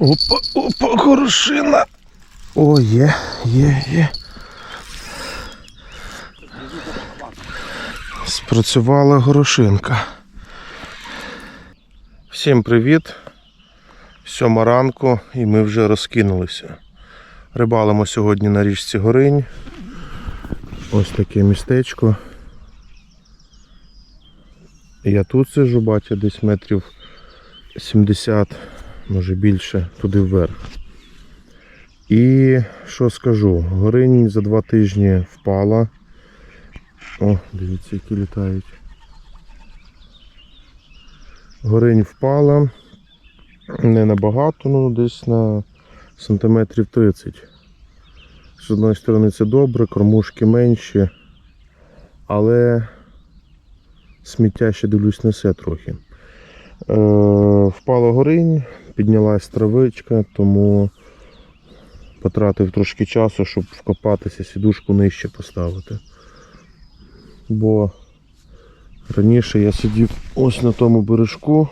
Опа, опа, горошина. О, є, є, є. Спрацювала горошинка. Всім привіт. Сьома ранку і ми вже розкинулися. Рибалимо сьогодні на річці Горинь. Ось таке містечко. Я тут сижу, батя, десь метрів 70, може більше, туди вверх. І що скажу, горинь за два тижні впала. О, дивіться, які літають. Горинь впала. Не набагато, ну десь на сантиметрів 30. З одної сторони це добре, кормушки менші, але сміття ще дивлюсь несе трохи. Е, впала горинь, піднялась травичка, тому потратив трошки часу, щоб вкопатися, сідушку нижче поставити. Бо раніше я сидів ось на тому бережку,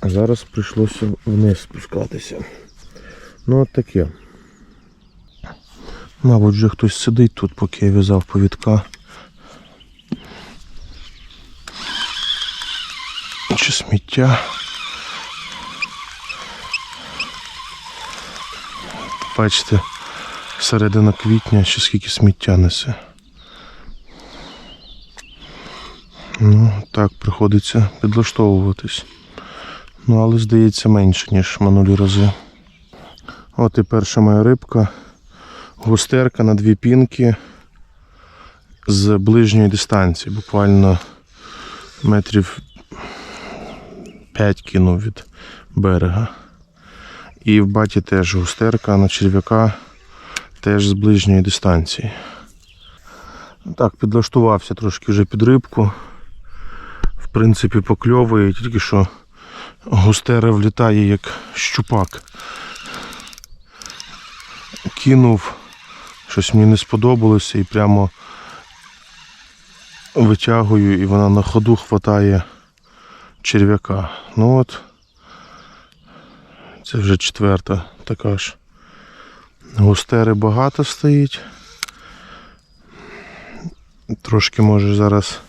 а зараз прийшлося вниз спускатися. Ну от таке. Мабуть, вже хтось сидить тут, поки я в'язав повідка. Чи сміття. Бачите, середина квітня ще скільки сміття несе. Ну, так, приходиться підлаштовуватись. Ну, але здається менше, ніж минулі рази. От і перша моя рибка. Густерка на дві пінки з ближньої дистанції, буквально метрів 5 кинув від берега. І в баті теж густерка на черв'яка теж з ближньої дистанції. Так, підлаштувався трошки вже під рибку. В принципі, покльовує, тільки що густера влітає як щупак. Кинув, щось мені не сподобалося і прямо витягую і вона на ходу хватає черв'яка. Ну от, це вже четверта така ж. Густери багато стоїть. Трошки може зараз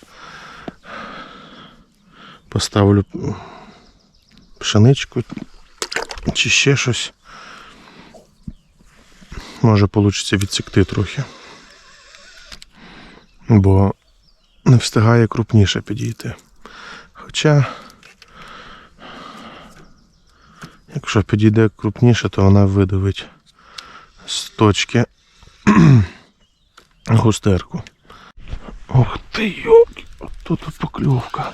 поставлю пшеничку чи ще щось. Може вийде відсікти трохи. Бо не встигає крупніше підійти. Хоча, якщо підійде крупніше, то вона видавить з точки густерку. Ух ти йок! Тут покльовка.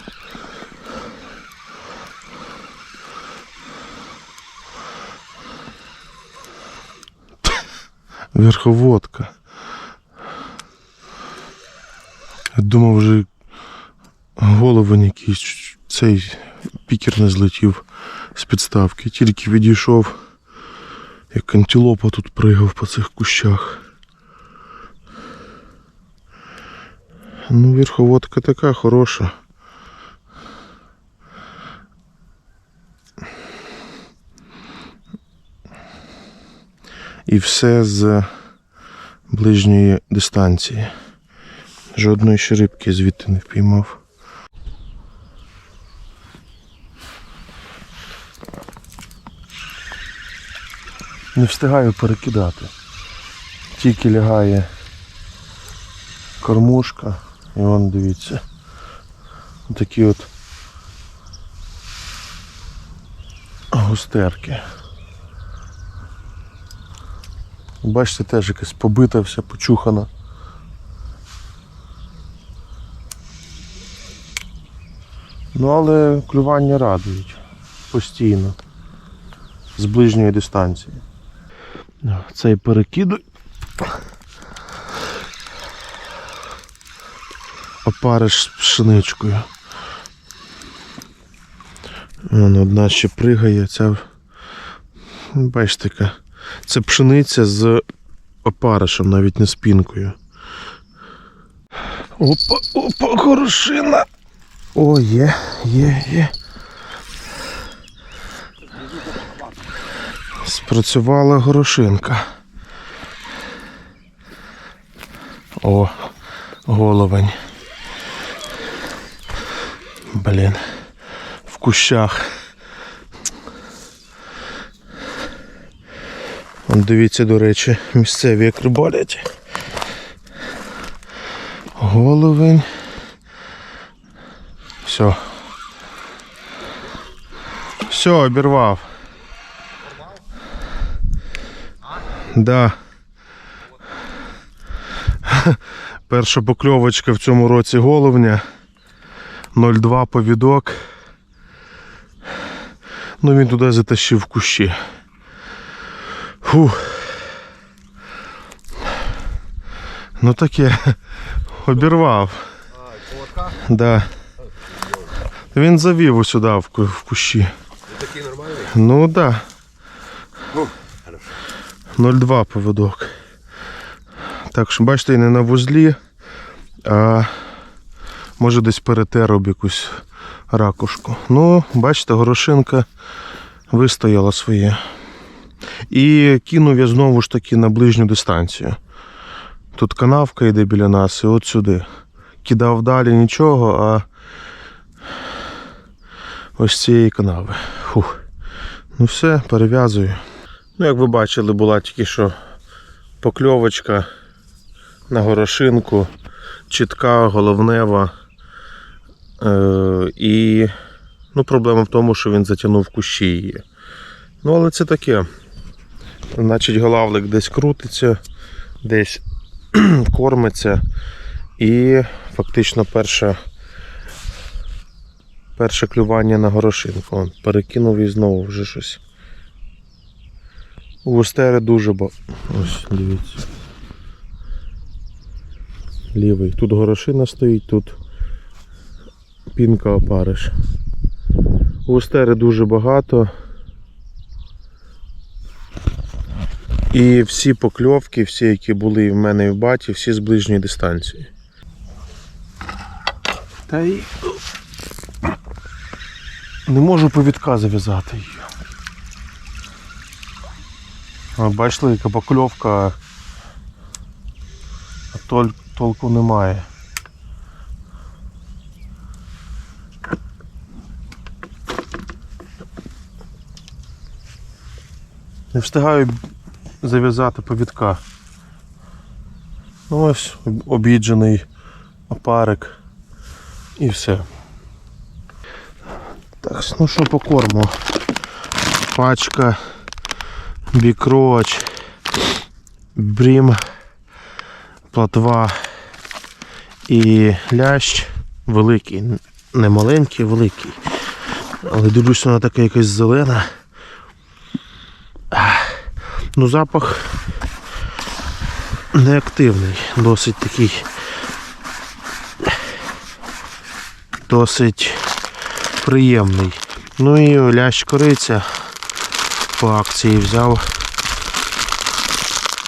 Верховодка. Я думав вже головень якийсь цей пікер не злетів з підставки. Тільки відійшов, як антилопа тут пригав по цих кущах. Ну, верховодка така хороша. І все з ближньої дистанції. Жодної ще рибки звідти не впіймав. Не встигаю перекидати. Тільки лягає кормушка і вон дивіться. Такі от густерки. Бачите, теж якась побита вся, почухана. Ну, але клювання радують постійно. З ближньої дистанції. Цей перекидуй. Опариш з пшеничкою. Вон одна ще пригає, ця. Бачите, така. Це пшениця з опаришем, навіть не з пінкою. Опа, опа, горошина. О, є, є, є. Спрацювала горошинка. О, головень. Блін. В кущах. Вон дивіться, до речі, місцеві як рибалять. Головень. Все. Все, обірвав. Да. Перша покльовочка в цьому році головня. 0,2 повідок. Ну він туди затащив в кущі. Фух. Ну таке. Обірвав. Да. Він завів сюди в кущі. Такий нормальний? Ну да. Ну, хорошо. 0,2 поводок. Так що бачите, не на вузлі, а може десь перетер якусь ракушку. Ну, бачите, горошинка вистояла своє. І кинув я знову ж таки на ближню дистанцію. Тут канавка йде біля нас і от сюди. Кидав далі нічого, а ось цієї канави. Фух. Ну все, перев'язую. Ну, як ви бачили, була тільки що покльовочка на горошинку, чітка, головнева. Е- і ну, проблема в тому, що він затягнув кущі її. Ну, але це таке. Значить, голавлик десь крутиться, десь кормиться. І фактично перше, перше клювання на горошинку. Перекинув і знову вже щось. У Устери дуже ба. Ось, дивіться. Лівий. Тут горошина стоїть, тут пінка опариш. У Устери дуже багато. І всі покльовки, всі, які були в мене і в баті, всі з ближньої дистанції. Та й не можу повідка зав'язати її. А, Бачили, яка покльовка, толь, толку немає. Не встигаю зав'язати повідка. Ну ось обіджений опарик і все. Так, ну що по корму? Пачка бікроч, брім, платва і лящ великий, не маленький, великий. Але дивлюся, вона така якась зелена. Ну, запах неактивний, досить такий. Досить приємний. Ну і лящ кориця по акції взяв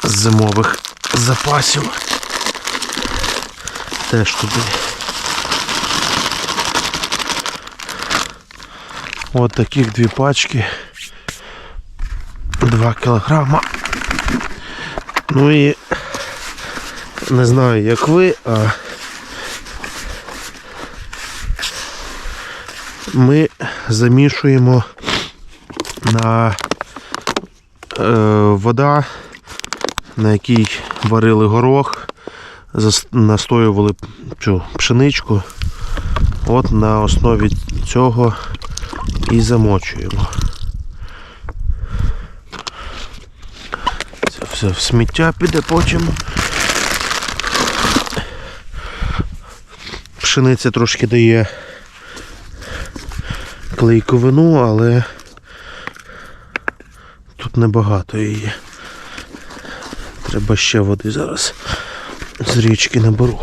з зимових запасів. Теж туди. От таких дві пачки. 2 кілограма. Ну і не знаю як ви, а ми замішуємо на вода, на якій варили горох, настоювали цю пшеничку. От на основі цього і замочуємо. Це все в сміття піде потім. Пшениця трошки дає клейковину, але тут небагато її. Треба ще води зараз з річки наберу.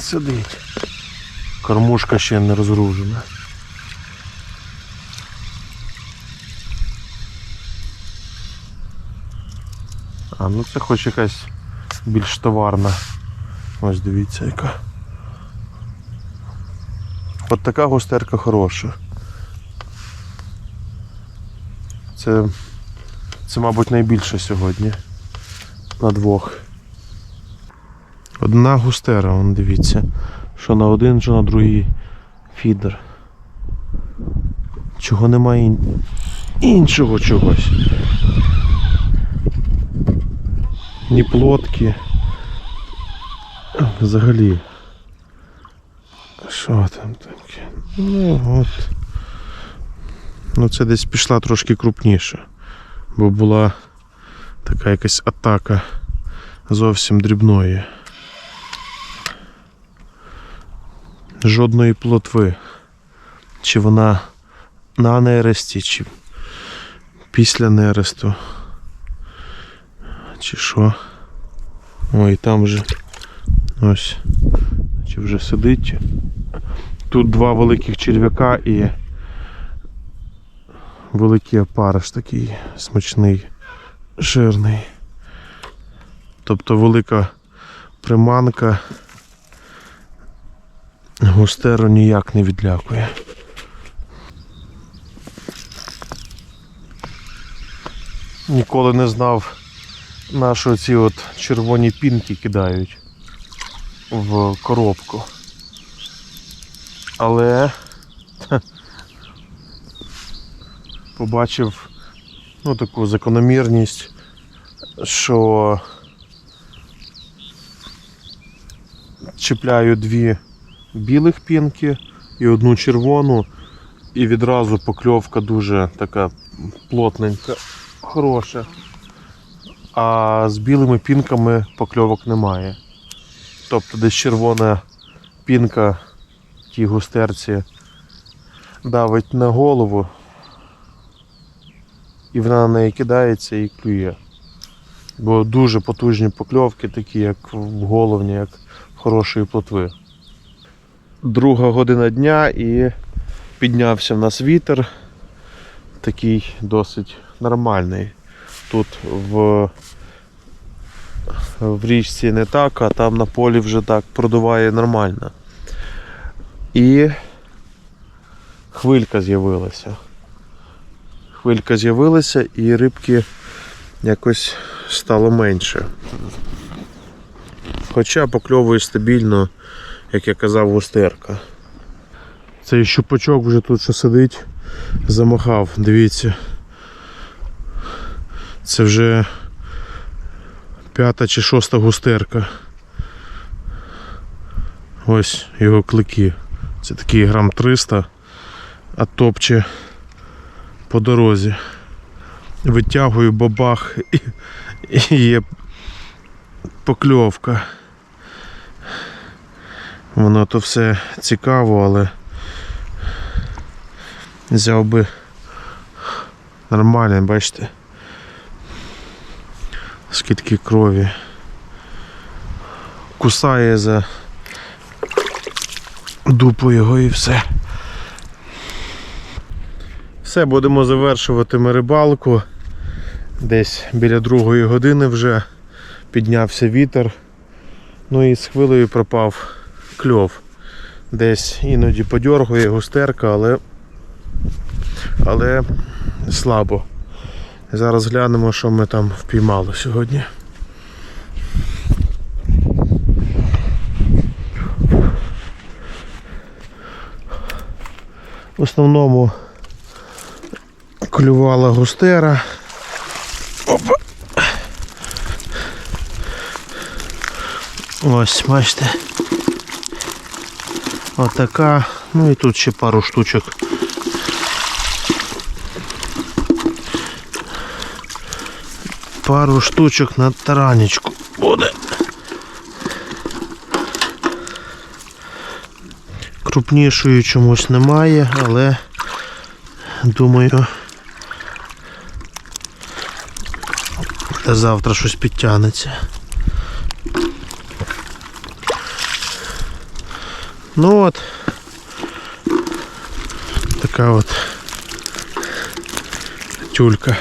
Сидить. Кормушка ще не розгружена. А, ну це хоч якась більш товарна. Ось дивіться яка. От така густерка хороша. Це, це, мабуть, найбільше сьогодні. На двох. Одна густера, вон дивіться. Що на один, що на другий фідер. Чого немає ін- іншого чогось. Ні плотки. Взагалі. Що там таке? Ну от. Ну це десь пішла трошки крупніше. Бо була така якась атака зовсім дрібної. Жодної плотви. Чи вона на нересті, чи після нересту. Чи що? Ой, там вже ось. Чи вже сидить. Тут два великих черв'яка і великий опариш такий смачний, жирний. Тобто велика приманка густеру ніяк не відлякує. Ніколи не знав, на що ці от червоні пінки кидають в коробку. Але побачив ну, таку закономірність, що чіпляю дві білих пінки і одну червону, і відразу покльовка дуже така плотненька, хороша. А з білими пінками покльовок немає. Тобто десь червона пінка тій густерці давить на голову, і вона на неї кидається і клює. Бо дуже потужні покльовки, такі як в головні, як в хорошої плотви. Друга година дня і піднявся в нас вітер. Такий досить нормальний. Тут в, в річці не так, а там на полі вже так продуває нормально. І хвилька з'явилася. Хвилька з'явилася і рибки якось стало менше. Хоча покльовує стабільно, як я казав, густерка. Цей щупачок вже тут що сидить, замахав, дивіться. Це вже п'ята чи шоста густерка. Ось його клики. Це такий грам 300, а топче по дорозі. Витягую бабах і, і є покльовка. Воно то все цікаво, але взяв би нормально, бачите. Скільки крові. Кусає за дупу його і все. Все, будемо завершувати ми рибалку. Десь біля другої години вже піднявся вітер. Ну і з хвилею пропав кльов. Десь іноді подьоргує густерка, але, але слабо. Зараз глянемо, що ми там впіймали сьогодні. В основному клювала густера. Опа. Ось, бачите. Отака. Ну і тут ще пару штучок. Пару штучок на таранечку буде. Крупнішої чомусь немає, але думаю, та завтра щось підтягнеться. Ну от така от тюлька.